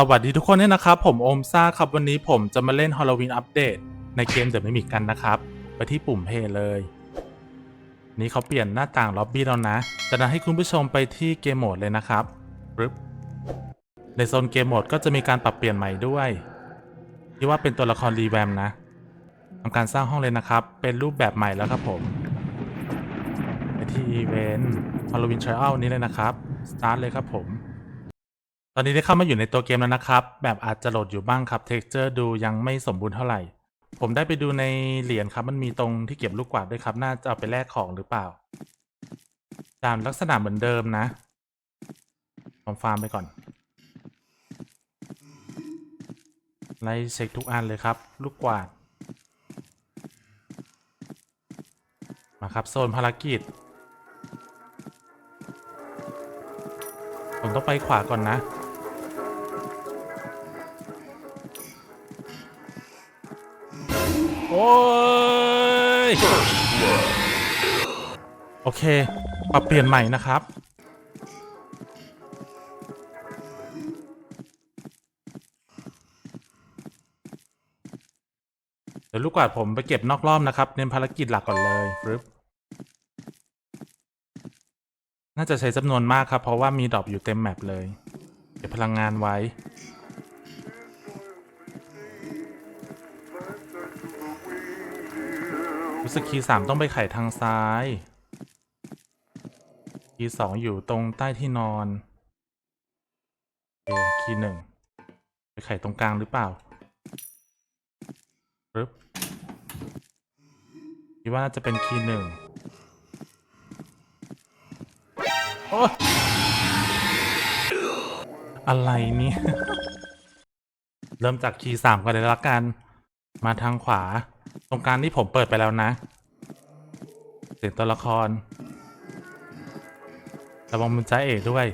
สวัสดีทุกคนเนี่ยนะครับ ผมโอมซ่าครับวันนี้ผมจะมาเล่นฮ a ล o วีนอัปเดตในเกมเดอะมิมิกกันนะครับ ไปที่ปุ่มเพย์เลย นี่เขาเปลี่ยนหน้าต่างล็อบบี้แล้วนะ จะนั้นให้คุณผู้ชมไปที่เกมโหมดเลยนะครับปึ๊บในโซนเกมโหมดก็จะมีการปรับเปลี่ยนใหม่ด้วยที่ว่าเป็นตัวละครรีแวมนะทำการสร้างห้องเลยนะครับ เป็นรูปแบบใหม่แล้วครับผมไปที่อีเวนต์ฮ a ล o วีนทริอัลนี้เลยนะครับสตาร์ทเลยครับผม ตอนนี้ได้เข้ามาอยู่ในตัวเกมแล้วนะครับ แบบอาจจะโหลดอยู่บ้างครับ เท็กเจอร์ดูยังไม่สมบูรณ์เท่าไหร่ ผมได้ไปดูในเหรียญครับ มันมีตรงที่เก็บลูกกวาดด้วยครับ น่าจะเอาไปแลกของหรือเปล่า ตามลักษณะเหมือนเดิมนะผมฟาร์มไปก่อน ไล่เช็คทุกอันเลยครับ ลูกกวาด มาครับ โซนภารกิจ ผมต้องไปขวาก่อนนะ โอ้ย โอเคปรับเปลี่ยนใหม่นะครับ เดี๋ยวลูกกวาดผมไปเก็บนอกรอบนะครับ เน้นภารกิจหลักก่อนเลยฟึบน่าจะใช้จำนวนมากครับ เพราะว่ามีดรอปอยู่เต็มแมปเลย เก็บพลังงานไว้ รู้สึกคีย์สามต้องไปไขทางซ้าย คีย์สองอยู่ตรงใต้ที่นอนโอเคคีย์หนึ่งไปไขตรงกลางหรือเปล่าปึ๊บคิดว่าน่าจะเป็นคีย์หนึ่งโอ๊ยอะไรเนี่ย เริ่มจากคีย์สามกันเลยละกัน มาทางขวา ตรงกลางที่ผมเปิดไปแล้วนะเสียงตัวละครระวังมุนจ้าเอกด้วย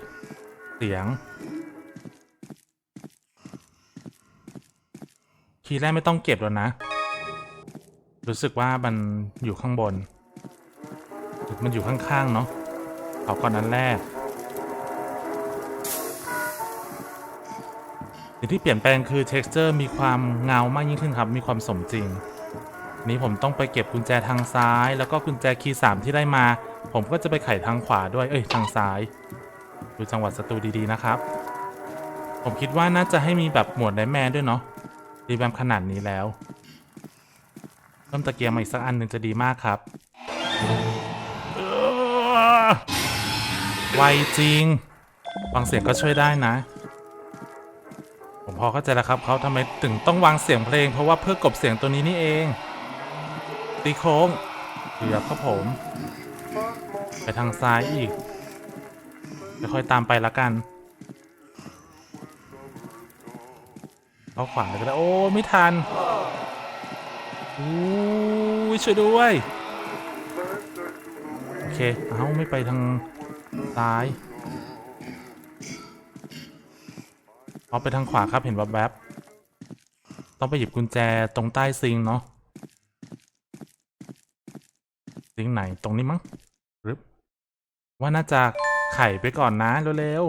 เสียง คีย์แรกไม่ต้องเก็บแล้วนะ รู้สึกว่ามันอยู่ข้างบน มันอยู่ข้างๆ เนาะเอาก่อนนั้นแรกสิ่งที่เปลี่ยนแปลงคือ texture มีความเงามากยิ่งขึ้นครับ มีความสมจริง นี้ผมต้องไปเก็บกุญแจทางซ้าย แล้วก็กุญแจคีย์สามที่ได้มา ผมก็จะไปไขทางขวาด้วยเอ้ยทางซ้าย ดูจังหวัดสตูดีๆนะครับ ผมคิดว่าน่าจะให้มีแบบหมวดไนแมนด้วยเนาะดีแบบขนาดนี้แล้วเพิ่มตะเกียงมาอีกสักอันหนึ่งจะดีมากครับไวจริงฟังเสียงก็ช่วยได้นะ ผมพอเข้าใจแล้วครับเขาทำไมถึงต้องวางเสียงเพลง เพราะว่าเพื่อกบเสียงตัวนี้นี่เอง ตีโค้งเกือบครับผม ไปทางซ้ายอีกค่อยตามไปละกันเอาขวาเลยก็ได้โอ้ไม่ทันอู้ยช่วยด้วย โอเค เอาไม่ไปทางซ้ายเอาไปทางขวาครับเห็นแวบๆต้องไปหยิบกุญแจตรงใต้ซิงเนาะิงไหนตรงนี้มั้งหรือว่าน่าจะไข่ไปก่อนนะเร็ว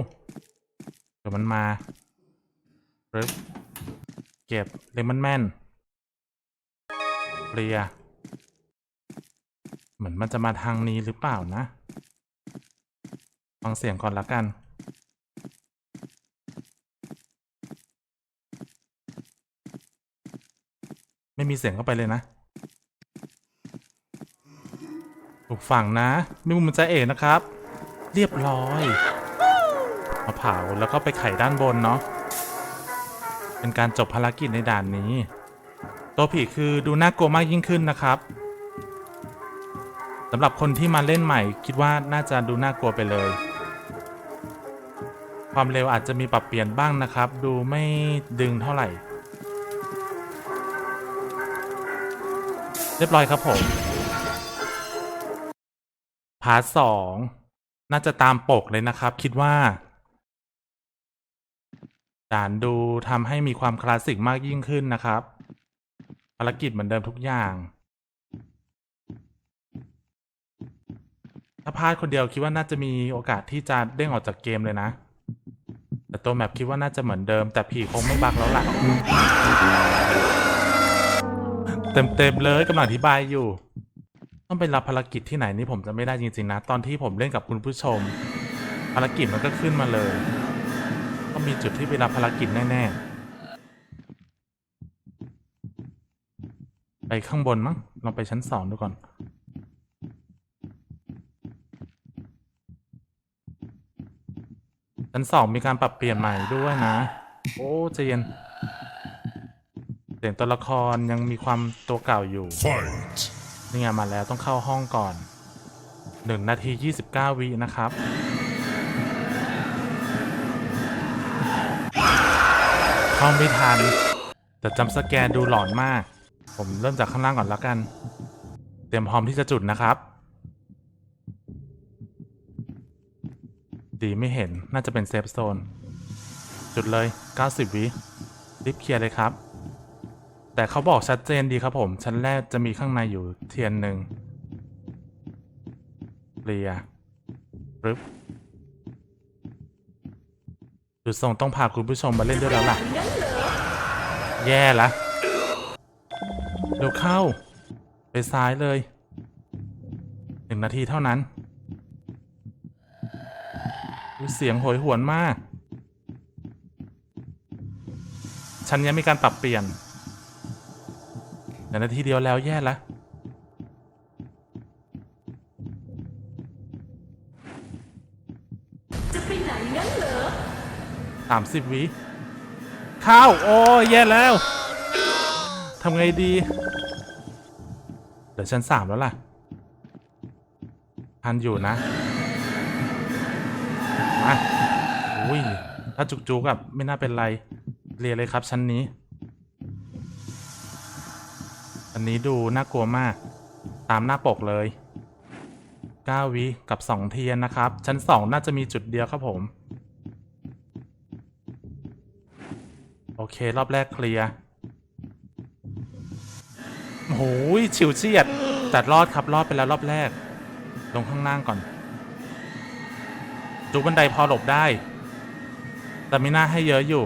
ๆเดี๋ยวมันมาหรือเก็บเลมอนแมนเรียเหมือนมันจะมาทางนี้หรือเปล่านะ ฟังเสียงก่อนละกันไม่มีเสียงเข้าไปเลยนะ ถูกฝั่งนะมีมุมมันจะเอกนะครับ เรียบร้อย มาเผาแล้วก็ไปไขด้านบนเนาะเป็นการจบภารกิจในด่านนี้ ตัวผีคือดูน่ากลัวมากยิ่งขึ้นนะครับสำหรับคนที่มาเล่นใหม่ คิดว่าน่าจะดูน่ากลัวไปเลย ความเร็วอาจจะมีปรับเปลี่ยนบ้างนะครับ ดูไม่ดึงเท่าไหร่ เรียบร้อยครับผม พาร์ทสองน่าจะตามปกเลยนะครับ คิดว่าด่านดูทำให้มีความคลาสสิกมากยิ่งขึ้นนะครับ ภารกิจเหมือนเดิมทุกอย่าง ถ้าพลาดคนเดียวคิดว่าน่าจะมีโอกาสที่จะเด้งออกจากเกมเลยนะ แต่ตัวแมปคิดว่าน่าจะเหมือนเดิม แต่ผีคงไม่บักแล้วล่ะ เต็มเต็มๆเลยกำลังอธิบายอยู่ ต้องไปรับภารกิจที่ไหนนี่ผมจะไม่ได้จริง ๆ นะ ตอนที่ผมเล่นกับคุณผู้ชม ภารกิจมันก็ขึ้นมาเลยต้องมีจุดที่ไปรับภารกิจแน่ ๆ ไปข้างบนมั้งลองไปชั้นสองดูก่อนชั้นสองมีการปรับเปลี่ยนใหม่ด้วยนะ โอ้ใจเย็นเสียงตัวละครยังมีความตัวเก่าอยู่ Fight! นี่ไงมาแล้วต้องเข้าห้องก่อนหนึ่งนาทียี่สิบเก้าวินะครับ เข้าไม่ทัน แต่จำสแกนดูหลอนมาก ผมเริ่มจากข้างล่างก่อนแล้วกัน เตรียมพร้อมที่จะจุดนะครับ ดีไม่เห็นน่าจะเป็นเซฟโซน จุดเลย 90 วิรีบเคลียร์เลยครับ แต่เขาบอกชัดเจนดีครับผม ชั้นแรกจะมีข้างในอยู่เทียนหนึ่งเคลียร์ปึ๊บดูทรงต้องพาคุณผู้ชมมาเล่นด้วยแล้วล่ะ แย่ละเดี๋ยวเข้า ไปซ้ายเลยหนึ่งนาทีเท่านั้น เสียงโหยหวนมาก ชั้นนี้มีการปรับเปลี่ยน ดี๋ยวนาทีเดียวแล้วแย่ละสามสิบวิข้าว โอ้ยแย่แล้วทำไงดี เดี๋ยวชั้นสามแล้วล่ะ ทันอยู่นะมาอุ้ย ถ้าจุกๆกับไม่น่าเป็นไร เรียนเลยครับชั้นนี้ อันนี้ดูน่ากลัวมาก ตามหน้าปกเลย 9 วิกับ 2 เทียนนะครับ ชั้น 2 น่าจะมีจุดเดียวครับผม โอเค รอบแรกเคลียร์โอ้โหฉิวเฉียด แต่รอดครับรอดไปแล้วรอบแรก ลงข้างล่างก่อนจุกบันไดพอหลบได้แต่ไม่น่าให้เยอะอยู่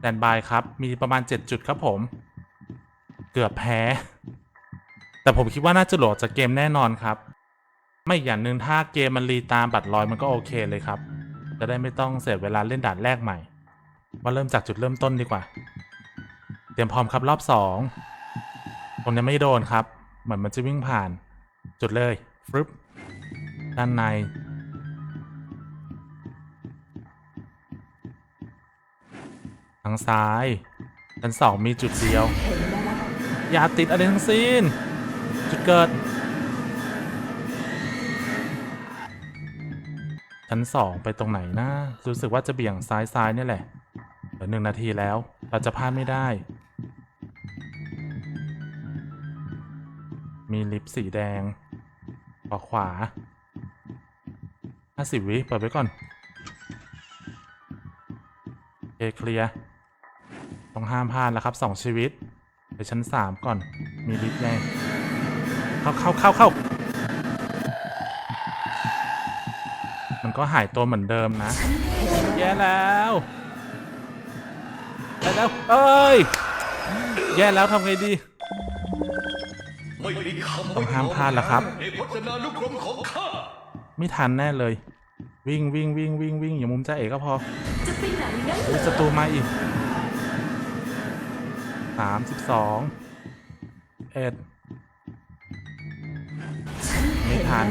แตนบายครับ มีประมาณ 7 จุดครับผม เกือบแพ้ แต่ผมคิดว่าน่าจะโหลดจากเกมแน่นอนครับ ไม่อย่างหนึ่งถ้าเกมมันรีตามบัตรลอยมันก็โอเคเลยครับ จะได้ไม่ต้องเสียเวลาเล่นด่านแรกใหม่ มาเริ่มจากจุดเริ่มต้นดีกว่า เตรียมพร้อมครับรอบสองผมยังไม่โดนครับ เหมือนมันจะวิ่งผ่าน จุดเลยฟรึบด้านในทางซ้ายชั้นสองมีจุดเดียว อย่าติดอะไรทั้งสิ้น จุดเกิด ชั้นสองไปตรงไหนนะรู้สึกว่าจะเบี่ยงซ้ายซ้ายนี่แหละเหลือหนึ่งนาทีแล้ว เราจะพลาดไม่ได้ มีลิฟต์สีแดงขวาขวาห้าสิบวิเปิดไว้ก่อนโอเคเคลียร์ต้องห้ามพลาดแล้วครับสองชีวิต ไปชั้นสามก่อน มีลิฟต์แรงเข้าเข้าเข้าเข้า มันก็หายตัวเหมือนเดิมนะ แย่แล้วแย่แล้ว เอ้ย แย่แล้วทำไงดี ไม่มีคำต้องห้ามพลาดแล้วครับ ในพจนานุกรมของข้าไม่ทันแน่เลย วิ่งวิ่งวิ่งวิ่งวิ่งอย่ามุมจ้าเอกก็พอจะไปไหนงั้นเหรอุ๊ยอศัตรูมาอีก สามสิบสองเอ็ดไม่ทัน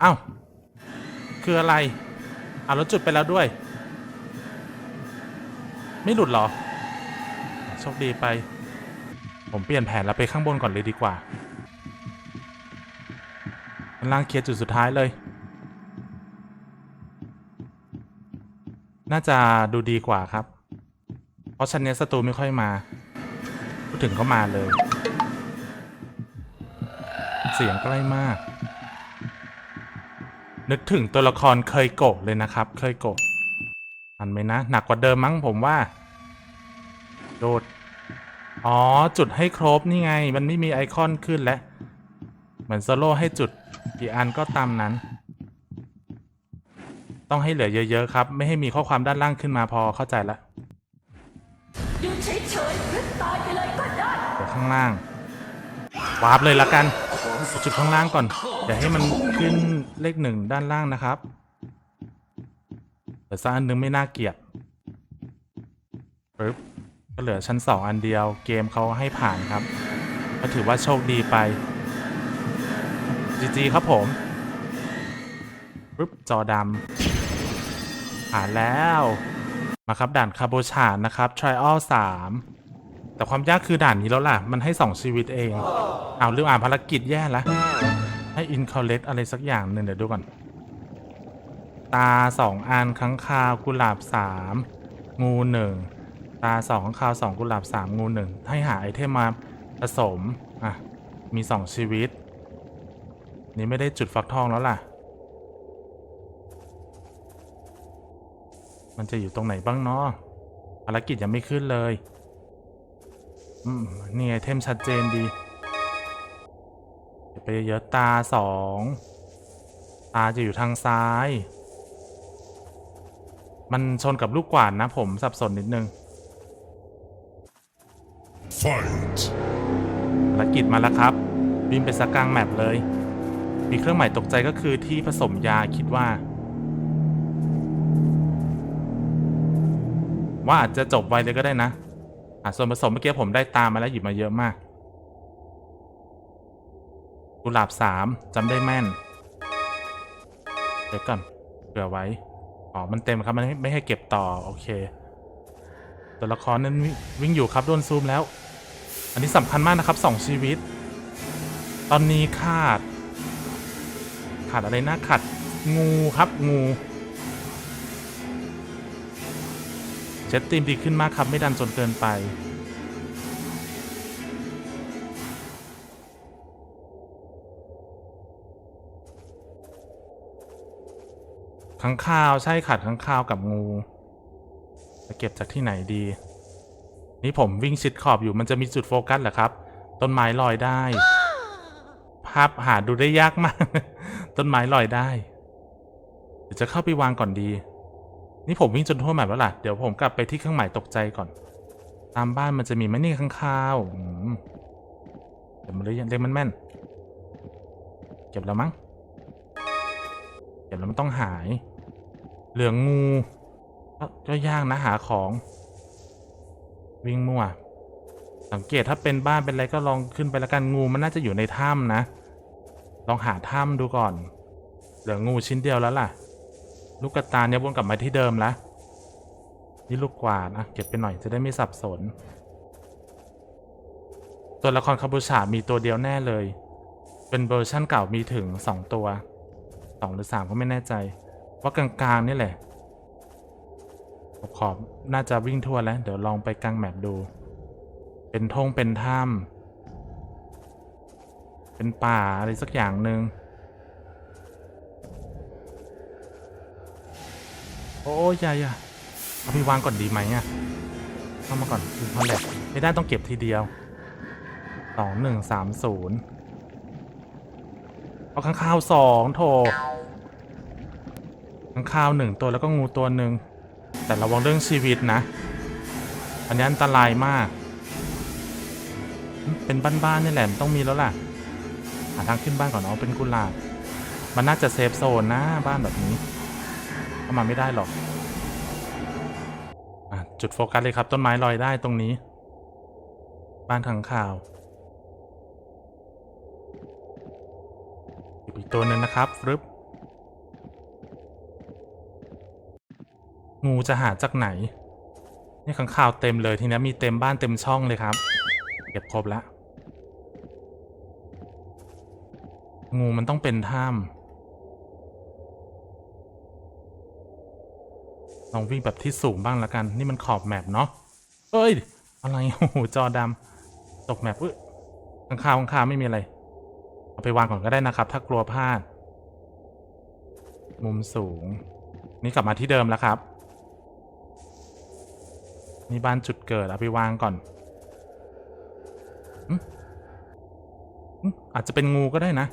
เอ้า คืออะไรอะแล้วจุดไปแล้วด้วย ไม่หลุดหรอ โชคดีไป ผมเปลี่ยนแผนแล้วไปข้างบนก่อนเลยดีกว่าข้างล่างเคลียร์จุดสุดท้ายเลย น่าจะดูดีกว่าครับ เพราะชั้นเนี้ยศัตรูไม่ค่อยมา พูดถึงก็มาเลย เสียงใกล้มาก นึกถึงตัวละครเคยโกะเลยนะครับ เคยโกะทันไหมนะ หนักกว่าเดิมมั้งผมว่า โดด อ๋อ จุดให้ครบนี่ไง มันไม่มีไอคอนขึ้นแล้ว เหมือนโซโล่ให้จุดกี่อันก็ตามนั้น ต้องให้เหลือเยอะๆครับ ไม่ให้มีข้อความด้านล่างขึ้นมาพอเข้าใจละยืนเฉยๆหรือตายไปเลยก็ได้เดี๋ยวข้างล่างวาร์ปเลยละกันจุดข้างล่างก่อนเดี๋ยวให้มันขึ้นเลขหนึ่งด้านล่างนะครับเดี๋ยวสักอันนึงไม่น่าเกลียดปึ๊บก็เหลือชั้นสองอันเดียวเกมเขาให้ผ่านครับ ก็ถือว่าโชคดีไปจีจีครับผมปึ๊บจอดำ ผ่านแล้ว มาครับด่านคาโบชานนะครับ Trial 3แต่ความยากคือด่านนี้แล้วล่ะ มันให้2ชีวิตเอง เอาวลืมอ่านภารกิจแย่ละให้อินคอ l เล t อะไรสักอย่างหนึ่งเดี๋ยวดูก่อน ตาสองอันค้างคาวกุหลาบสามงูหนึ่งตาสองค้างคาวสองกุหลาบสามงูหนึ่งให้หาไอเทมมาผสมอะมีสองชีวิต นี่ไม่ได้จุดฟักทองแล้วล่ะ มันจะอยู่ตรงไหนบ้างเนาะภารกิจยังไม่ขึ้นเลย อืม นี่ไอเทมชัดเจนดีเก็บไปเยอะๆตาสองตาจะอยู่ทางซ้าย มันชนกับลูกกวาดนะผมสับสนนิดนึง Fight! ภารกิจมาแล้วครับบินไปสกกลางแมปเลย มีเครื่องหมายตกใจก็คือที่ผสมยาคิดว่า ว่าอาจจะจบไวเลยก็ได้นะอะส่วนผสมเมื่อกี้ผมได้ตามมาแล้วหยิบมาเยอะมากกุหลาบสามจำได้แม่น เดี๋ยวก่อนเผื่อไว้ อ๋อ มันเต็มครับ มันไม่ให้เก็บต่อ โอเค ตัวละครนั้นวิ่งอยู่ครับ โดนซูมแล้ว อันนี้สำคัญมากนะครับสองชีวิต ตอนนี้ขาด ขาดอะไรนะขาดงูครับงู เจ็ตตีมดีขึ้นมากครับ ไม่ดันจนเกินไป ขังคาวใช่ขาดขังคาวกับงูจะเก็บจากที่ไหนดี นี่ผมวิ่งชิดขอบอยู่มันจะมีจุดโฟกัสเหรอครับ ต้นไม้ลอยได้ ภาพหาดูได้ยากมาก ต้นไม้ลอยได้เดี๋ยวจะเข้าไปวางก่อนดี นี่ผมวิ่งจนทั่วแมปแล้วล่ะ เดี๋ยวผมกลับไปที่เครื่องหมายตกใจก่อน ตามบ้านมันจะมีไหมนี่ข้างคาวเดี๋ยวมันเลยเรียกมันแม่น เก็บแล้วมั้ง เก็บแล้วมันต้องหาย เหลืองงูก็ยากนะหาของ วิ่งมั่ว สังเกตถ้าเป็นบ้านเป็นอะไรก็ลองขึ้นไปล้วกันงูมันน่าจะอยู่ในถ้ำนะ ลองหาถ้ำดูก่อน เหลืองูชิ้นเดียวแล้วล่ะ ลูกกระตาเนี่ยวนกลับมาที่เดิมแล้วนี่ลูกกวาดนะเก็บไปหน่อยจะได้ไม่สับสน ตัวละครคาบูชามีตัวเดียวแน่เลย เป็นเวอร์ชั่นเก่ามีถึงสองตัวสองหรือสามก็ไม่แน่ใจ ว่ากลางๆนี่แหละขอบน่าจะวิ่งทั่วแล้ว เดี๋ยวลองไปกลางแมปดู เป็นทงเป็นถ้ำเป็นป่าอะไรสักอย่างหนึ่ง โอ้ยอย่าอย่าเอาไปวางก่อนดีไหมอะเข้ามาก่อนคือพอแหละไม่ได้ต้องเก็บทีเดียวสองหนึ่งสามศูนย์เอาข้างข้าวสองโถข้างข้าวหนึ่งตัวแล้วก็งูตัวหนึ่งแต่ระวังเรื่องชีวิตนะ อันนี้อันตรายมาก เป็นบ้านๆนี่แหละมันต้องมีแล้วล่ะ หาทางขึ้นบ้านก่อนเนาะเป็นกุหลาบมันน่าจะเซฟโซนนะบ้านแบบนี้ เข้ามาไม่ได้หรอกอจุดโฟกัสเลยครับ ต้นไม้ลอยได้ตรงนี้ บ้านทางข่าวอีกตัวหนึ่งนะครับรึบงูจะหาจากไหน นี่ขังข่าวเต็มเลยทีนี้มีเต็มบ้านเต็มช่องเลยครับ เก็บครบแล้ว งูมันต้องเป็นถ้ำ ลองวิ่งแบบที่สูงบ้างละกัน นี่มันขอบแมปเนาะเอ้ย อะไร โอ้โห จอดำตกแมปเอ้ยข้างข่าวข้างข่าวไม่มีอะไร เอาไปวางก่อนก็ได้นะครับ ถ้ากลัวพลาด มุมสูง นี่กลับมาที่เดิมแล้วครับ นี่บ้านจุดเกิด เอาไปวางก่อนอืมอืมอาจจะเป็นงูก็ได้นะ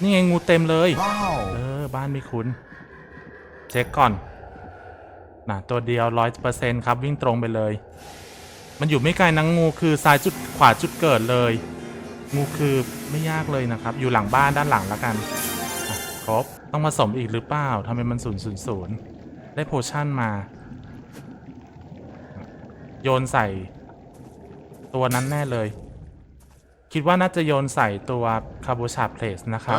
นี่ไงงูเต็มเลย เออ บ้านไม่คุ้น เช็คก่อน นะตัวเดียวร้อยเปอร์เซ็นครับ วิ่งตรงไปเลย มันอยู่ไม่ไกลนังงูคือซ้ายจุดขวาจุดเกิดเลย งูคือไม่ยากเลยนะครับ อยู่หลังบ้านด้านหลังแล้วกันอะครบต้องผสมอีกหรือเปล่าทำไมมันศูนย์ศูนย์ศูนย์ได้โพชั่นมา โยนใส่ ตัวนั้นแน่เลย คิดว่าน่าจะโยนใส่ตัวคาบูชาเพลสนะครับ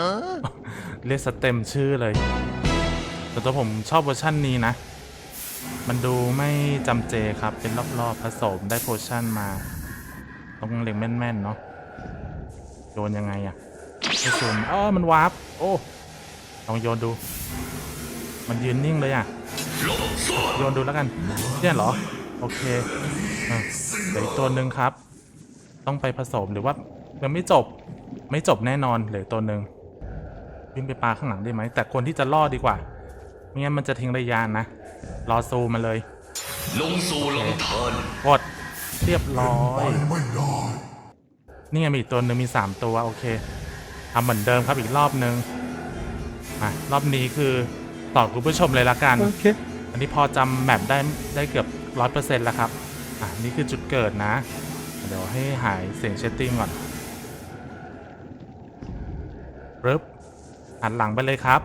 เรียกสเต็มชื่อเลยแต่ตัวผมชอบเวอร์ชันนี้นะ มันดูไม่จำเจครับ เป็นรอบๆผสมได้โพชั่นมา ต้องเล็งแม่นๆเนาะ โยนยังไงอะไม่ซูมอ๋อมันวาร์ป โอ้ ลองโยนดู มันยืนนิ่งเลยอะโยนดูแล้วกันเนี่ยเหรอ โอเคเดี๋ยวอีกตัวหนึ่งครับ ต้องไปผสมหรือว่ายังไม่จบ ไม่จบแน่นอนเหลือตัวหนึ่งวิ่งไปปาข้างหลังได้ไหม แต่คนที่จะล่อดีกว่าไม่งั้นมันจะทิ้งระยะนะ รอซูมาเลย ลงสู่ลำธารกดเรียบร้อยนี่ไงมีอีกตัวหนึ่งมี3ตัว โอเคทำเหมือนเดิมครับอีกรอบนึงอะรอบนี้คือตอบคุณผู้ชมเลยละกัน โอเค อันนี้พอจำแมปได้ได้เกือบร้อยเปอร์เซ็นต์แล้วครับ อะ นี่คือจุดเกิดนะ เดี๋ยวให้หายเสียงเชตติ้งก่อนปึ๊บหันหลังไปเลยครับ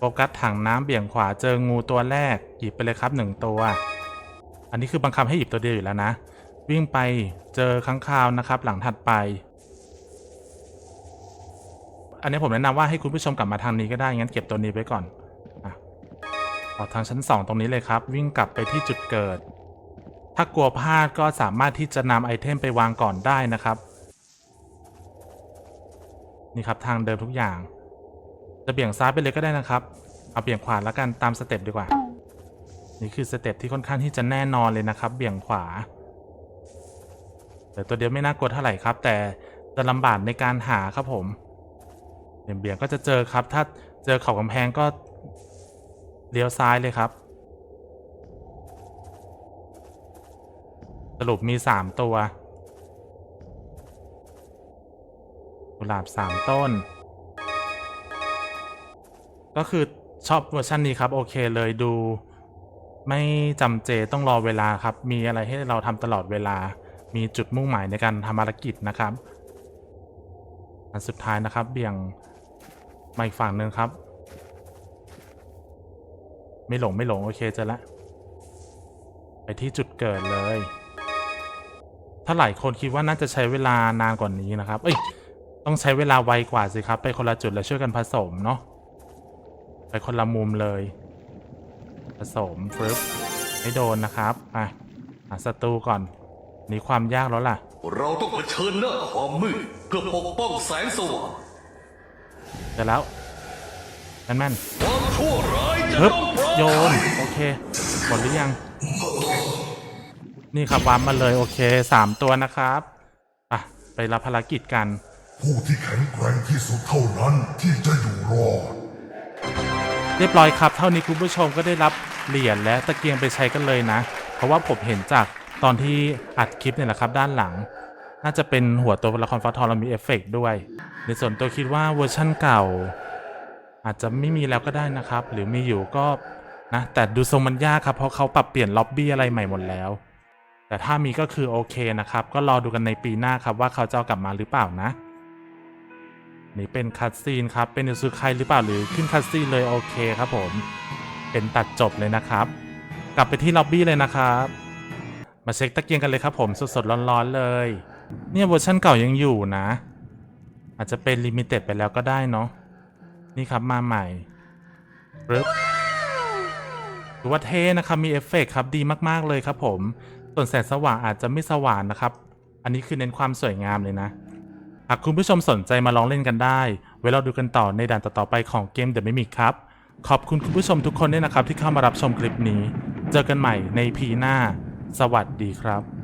โฟกัสถังน้ำเบี่ยงขวาเจองูตัวแรก หยิบไปเลยครับหนึ่งตัว อันนี้คือบังคับให้หยิบตัวเดียวอยู่แล้วนะ วิ่งไปเจอค้างคาวนะครับ หลังถัดไป อันนี้ผมแนะนำว่าให้คุณผู้ชมกลับมาทางนี้ก็ได้งั้นเก็บตัวนี้ไว้ก่อนอออกทางชั้น 2 ตรงนี้เลยครับ วิ่งกลับไปที่จุดเกิด ถ้ากลัวพลาดก็สามารถที่จะนำไอเทมไปวางก่อนได้นะครับ นี่ครับทางเดิมทุกอย่าง จะเบี่ยงซ้ายไปเลยก็ได้นะครับ เอาเบี่ยงขวาแล้วกันตามสเต็ปดีกว่า นี่คือสเต็ปที่ค่อนข้างที่จะแน่นอนเลยนะครับ เบี่ยงขวา แต่ตัวเดียวไม่น่ากลัวเท่าไหร่ครับ แต่จะลำบากในการหาครับผม เบี่ยงๆก็จะเจอครับ ถ้าเจอเขากำแพงก็เลี้ยวซ้ายเลยครับ สรุปมีสามตัวกุหลาบสามต้น ก็คือชอบเวอร์ชันนี้ครับ โอเคเลยดู ไม่จำเจต้องรอเวลาครับ มีอะไรให้เราทำตลอดเวลา มีจุดมุ่งหมายในการทำภารกิจนะครับ อันสุดท้ายนะครับ เบี่ยงมาอีกฝั่งหนึ่งครับ ไม่หลงไม่หลง โอเคเจะละไปที่จุดเกิดเลย ถ้าหลายคนคิดว่าน่าจะใช้เวลานานกว่านี้นะครับ เอ้ย ต้องใช้เวลาไวกว่าสิครับ ไปคนละจุดแล้วช่วยกันผสมเนาะ ไปคนละมุมเลย ผสมฟึบไม่โดนนะครับอะหาศัตรูก่อนนี่ความยากแล้วล่ะ เราต้องเผชิญหน้าความมืดเพื่อปกป้องแสงสว่างเสร็จแล้วแม่นแม่นความชั่วร้ายจะๆฮึบต้องปราโยบนโอเคหมดหรือยัง นี่ครับวามมาเลยโอเคสามตัวนะครับอะไปรับภารกิจกัน ผู้ที่แข็งแกร่งที่สุดเท่านั้นที่จะอยู่รอด เรียบร้อยครับ เท่านี้คุณผู้ชมก็ได้รับเหรียญและตะเกียงไปใช้กันเลยนะ เพราะว่าผมเห็นจากตอนที่อัดคลิปเนี่ยแหละครับด้านหลัง น่าจะเป็นหัวตัวละครฟ้าทองแล้วมีเอฟเฟกต์ด้วย ในส่วนตัวคิดว่าเวอร์ชั่นเก่า อาจจะไม่มีแล้วก็ได้นะครับ หรือมีอยู่ก็นะแต่ดูทรงมันยากครับเพราะเขาปรับเปลี่ยนล็อบบี้อะไรใหม่หมดแล้ว แต่ถ้ามีก็คือโอเคนะครับ ก็รอดูกันในปีหน้าครับว่าเขาจะเอากลับมาหรือเปล่านะ นี่เป็นคัตซีนครับ เป็นอิซุไคหรือเปล่าหรือขึ้นคัตซีนเลยโอเคครับผม เป็นตัดจบเลยนะครับ กลับไปที่ล็อบบี้เลยนะครับ มาเช็คตะเกียงกันเลยครับผมสดๆร้อนๆเลย เนี่ยเวอร์ชันเก่ายังอยู่นะ อาจจะเป็นลิมิเต็ดไปแล้วก็ได้เนาะ นี่ครับมาใหม่ปึ๊บถือว่าเท่นะครับมีเอฟเฟกครับดีมากๆเลยครับผม ส่วนแสงสว่างอาจจะไม่สว่างนะครับ อันนี้คือเน้นความสวยงามเลยนะ หากคุณผู้ชมสนใจมาลองเล่นกันได้ ไว้เราดูกันต่อในด่านต่อๆไปของเกม The Mimic ครับ ขอบคุณคุณผู้ชมทุกคนด้วยนะครับที่เข้ามารับชมคลิปนี้ เจอกันใหม่ในพีหน้า สวัสดีครับ